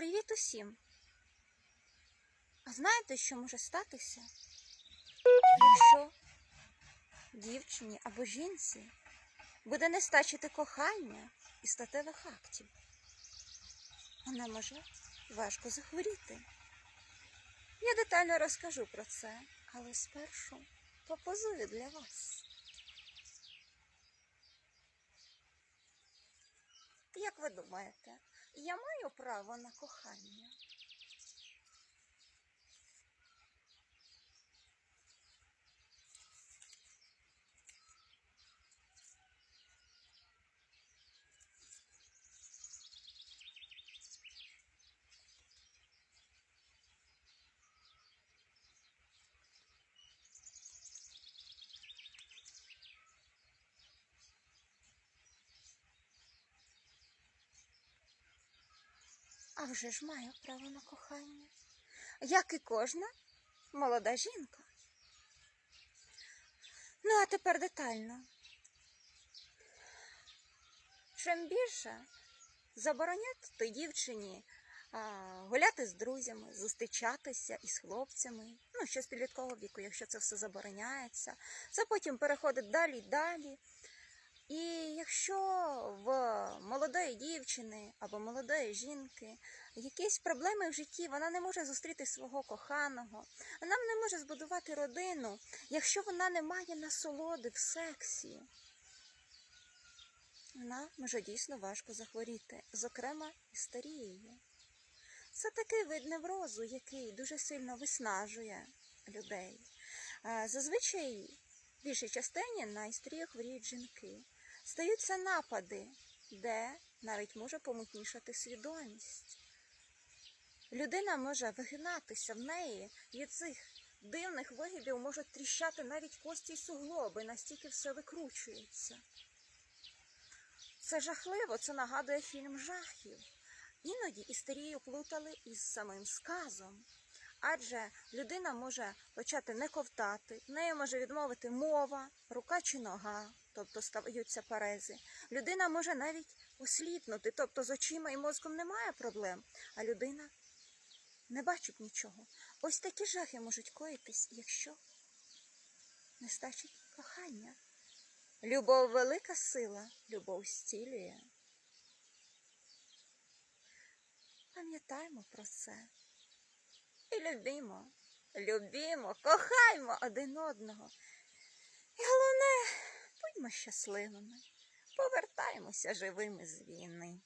Привіт усім! А знаєте, що може статися, якщо дівчині або жінці буде не стачити кохання і статевих актів? Вона може важко захворіти. Я детально розкажу про це, але спершу попозую для вас. Як ви думаєте, я маю право на кохання? А вже ж маю право на кохання, як і кожна молода жінка. Ну, а тепер детально. Чим більше забороняти дівчині а, гуляти з друзями, зустрічатися із хлопцями, ну, ще з підліткового віку, якщо це все забороняється, це потім переходить далі далі. І якщо в молодої дівчини або молодої жінки якісь проблеми в житті, вона не може зустріти свого коханого, вона не може збудувати родину, якщо вона не має насолоди в сексі, вона може дійсно важко захворіти, зокрема істерією. Це такий вид неврозу, який дуже сильно виснажує людей. Зазвичай в більшій частині на істерію хворіють жінки. Стаються напади, де навіть може помутнішати свідомість. Людина може вигинатися в неї від цих дивних вигибів можуть тріщати навіть кості й суглоби, настільки все викручується. Це жахливо, це нагадує фільм жахів. Іноді істерію плутали із самим сказом. Адже людина може почати не ковтати, в неї може відмовити мова, рука чи нога, тобто стаються парези. Людина може навіть осліпнути, тобто з очима і мозком немає проблем, а людина не бачить нічого. Ось такі жахи можуть коїтись, якщо не стачить кохання. Любов велика сила, любов стілює. Пам'ятаймо про це. І любімо, любімо, кохаймо один одного. І головне, будьмо щасливими, повертаємося живими з війни.